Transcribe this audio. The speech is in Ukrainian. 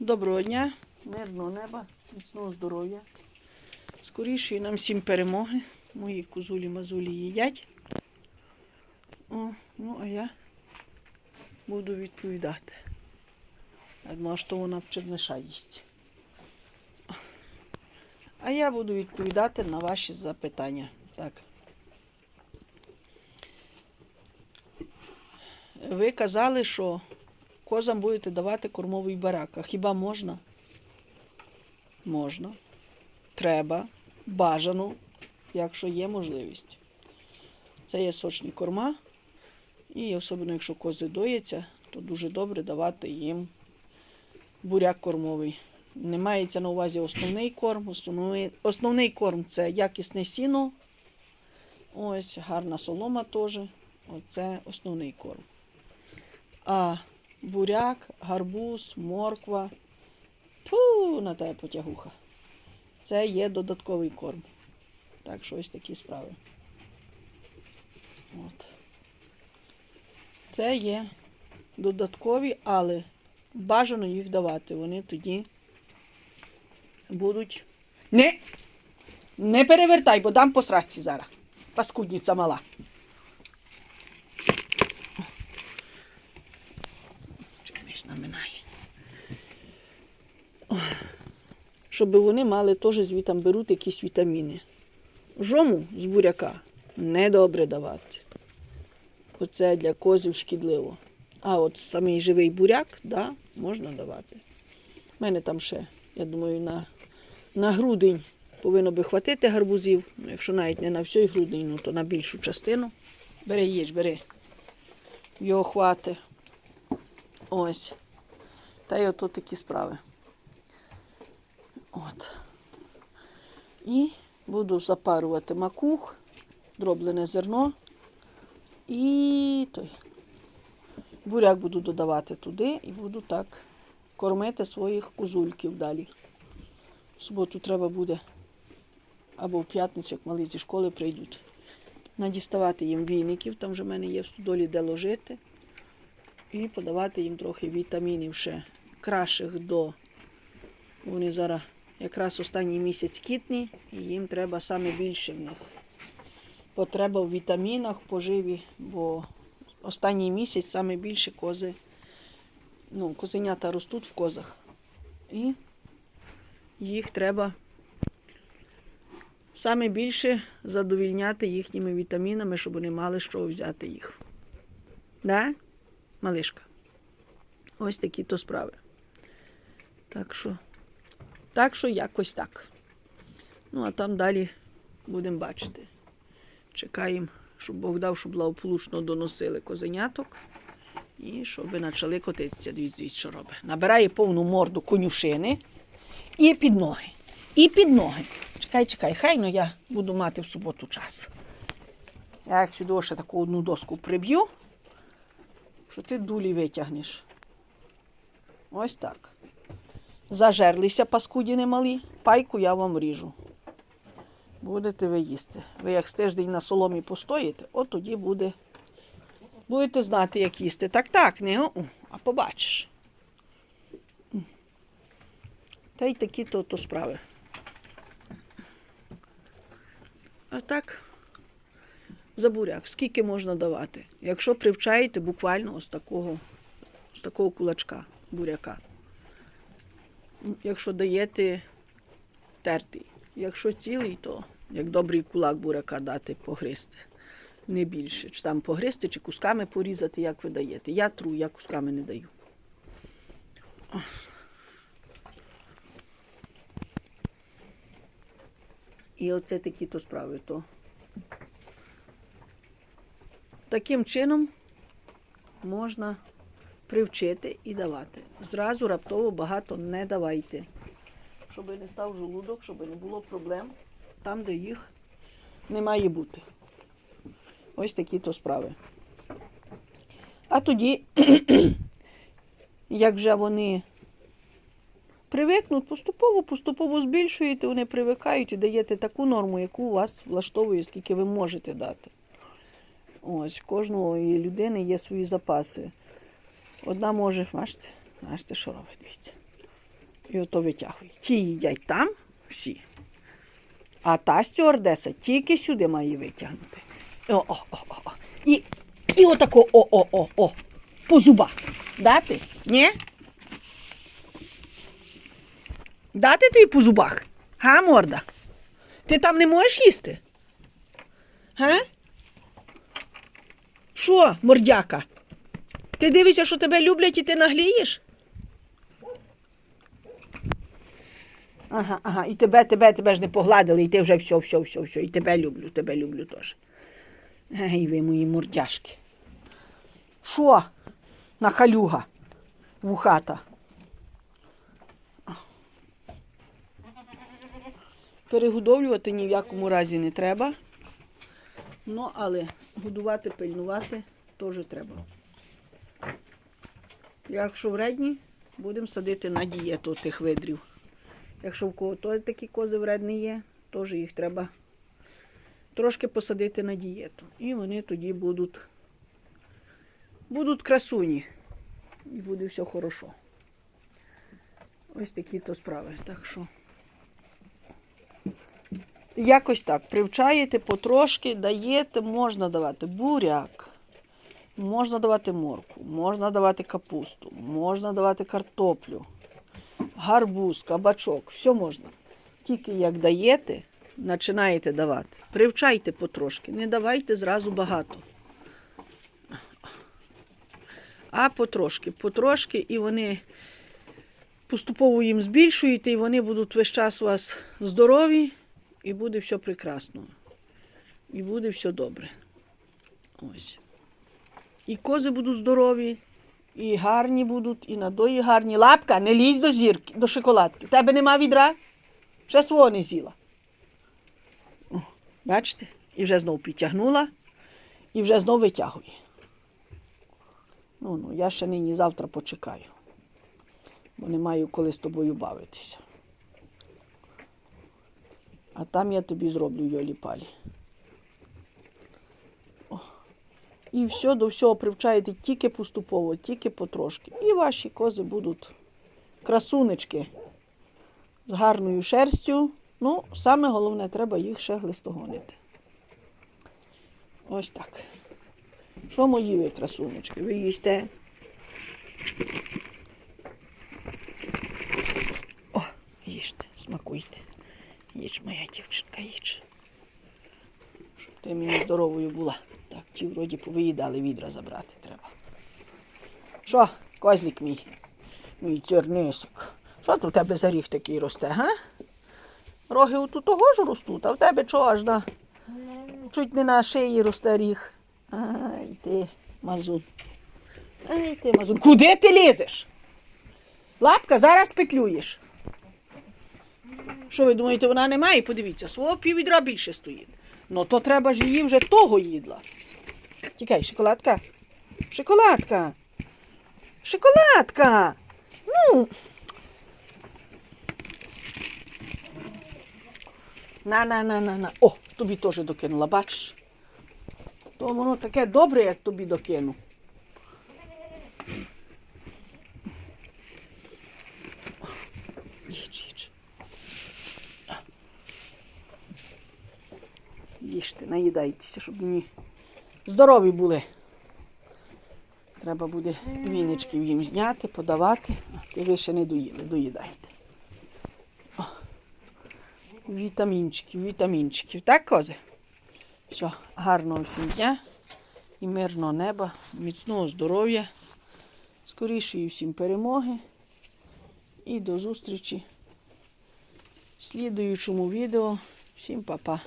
Доброго дня, мирного неба, міцного здоров'я. Скорішої нам всім перемоги. Мої козулі мазулі їдять. О, ну, а я буду відповідати. Я думала, що вона в черниша їсть. А я буду відповідати на ваші запитання. Так. Ви казали, що козам будете давати кормовий барак. А хіба можна? Можна. Треба. Бажано, якщо є можливість. Це є сочні корма. І особливо, якщо кози дояться, то дуже добре давати їм буряк кормовий. Не мається на увазі основний корм. Основний, основний корм це якісне сіно. Ось, гарна солома теж. Оце основний корм. А буряк, гарбуз, морква. Пу, на тебе потягуха. Це є додатковий корм. Так що ось такі справи. От. Це є додаткові, але бажано їх давати. Вони тоді будуть. Не, не перевертай, бо дам по сраці зараз. Паскудниця мала. Наминає. Щоб вони мали теж звітам беруть якісь вітаміни. Жому з буряка недобре давати. Оце для козів шкідливо. А от самий живий буряк, да, можна давати. У мене там ще, я думаю, на, на грудень повинно би хватити гарбузів. Ну, якщо навіть не на всій грудень, ну, то на більшу частину. Бери їж, бери. Його хвати. Ось. Та й ото такі справи. От. І буду запарувати макух, дроблене зерно. І той. Буряк буду додавати туди і буду так кормити своїх козульків далі. В суботу треба буде або в п'ятницю, як мали зі школи прийдуть. Надіставати їм віників, там вже в мене є в стодолі де ложити. І подавати їм трохи вітамінів ще кращих до. Вони зараз якраз останній місяць кітні, і їм треба саме більше в них. Потреба в вітамінах, поживі, бо останній місяць саме більше кози, ну, козенята ростуть в козах. І їх треба саме більше задовільняти їхніми вітамінами, щоб вони мали що взяти їх. Да? Малишка? Ось такі то справи. Так що, так що якось так. Ну, а там далі будемо бачити. Чекаємо, щоб Бог дав, щоб благополучно доносили козеняток. І щоб почали котитися, дивіться, що робить. Набирає повну морду конюшини і під ноги. І під ноги. Чекай, чекай, хай ну я буду мати в суботу час. Я як сюди ще таку одну доску приб'ю, що ти дулі витягнеш. Ось так. Зажерлися паскудіни малі, пайку я вам ріжу. Будете ви їсти. Ви як з тиждень на соломі постоїте, от тоді буде. Будете знати, як їсти. Так, так, не о, а побачиш. Та й такі то справи. А так, за буряк, скільки можна давати? Якщо привчаєте буквально ось такого, ось такого кулачка буряка. Якщо даєте тертий. Якщо цілий, то як добрий кулак буряка дати погризти. Не більше. Чи там погризти, чи кусками порізати, як ви даєте. Я тру, я кусками не даю. І оце такі то справи. То. Таким чином можна привчити і давати. Зразу раптово багато не давайте щоб не став жолудок, щоб не було проблем там, де їх не має бути. Ось такі то справи. А тоді, як вже вони привикнуть, поступово, поступово збільшуєте, вони привикають і даєте таку норму, яку вас влаштовує, скільки ви можете дати. Ось, кожної людини є свої запаси. Одна може, бачите, бачите, що робить, дивіться. І ото витягує. Ті їдять там всі. А та стюардеса тільки сюди має витягнути. О, о, о, о, о. І, і отако о-о-о-о. По зубах. Дати? Ні? Дати тобі по зубах? Га, морда? Ти там не можеш їсти? Га? Що, мордяка? Ти дивишся, що тебе люблять і ти наглієш? Ага, ага, і тебе, тебе, тебе ж не погладили, і ти вже все, все, все, все. І тебе люблю, тебе люблю теж. Ей, ви мої мордяшки. Що? Нахалюга, вухата. Перегодовлювати ні в якому разі не треба. Ну, але годувати, пильнувати теж треба. Якщо вредні, будемо садити на дієту тих видрів. Якщо в кого то такі кози вредні є, теж їх треба трошки посадити на дієту. І вони тоді будуть, будуть красуні. І буде все хорошо. Ось такі то справи. Так що. Якось так. Привчаєте потрошки, даєте, можна давати буряк, можна давати морку, можна давати капусту, можна давати картоплю, гарбуз, кабачок, все можна. Тільки як даєте, починаєте давати. Привчайте потрошки, не давайте зразу багато. А потрошки, потрошки, і вони поступово їм збільшуєте, і вони будуть весь час у вас здорові, і буде все прекрасно. І буде все добре. Ось. І кози будуть здорові, і гарні будуть, і надої гарні. Лапка, не лізь до зірки, до шоколадки. У тебе нема відра? Ще свого не з'їла. Бачите? І вже знов підтягнула, і вже знов витягує. Ну, ну, я ще нині завтра почекаю, бо не маю коли з тобою бавитися. А там я тобі зроблю йолі-палі. І все до всього привчаєте тільки поступово, тільки потрошки. І ваші кози будуть красунечки з гарною шерстю. Ну, саме головне, треба їх ще глистогонити. Ось так. Що мої ви красунечки? Ви їсте? О, їжте, смакуйте. Їж, моя дівчинка, їж. Щоб ти мені здоровою була. Так, ті вроді повиїдали відра забрати треба. Що, козлік мій, мій цірнисик, що тут у тебе за ріг такий росте, га? Роги отут того ж ростуть, а в тебе чого аж на... Чуть не на шиї росте ріг. Ай ти, мазун. Ай ти, мазун. Куди ти лізеш? Лапка, зараз петлюєш. Що ви думаєте, вона не має? Подивіться, свого піввідра більше стоїть. Ну то треба ж її вже того їдла. Тікай, шоколадка. Шоколадка. Шоколадка. Ну. На, на, на, на, на. О, тобі теж докинула, бачиш? То воно таке добре, як тобі докину. Їжте, наїдайтеся, щоб мені здорові були. Треба буде віничків їм зняти, подавати. А ви ще не доїли, доїдайте. О, Вітамінчиків, вітамінчиків. Так, кози? Все, гарного всім дня і мирного неба, міцного здоров'я, скорішої всім перемоги. І до зустрічі в слідуючому відео. Всім па-па.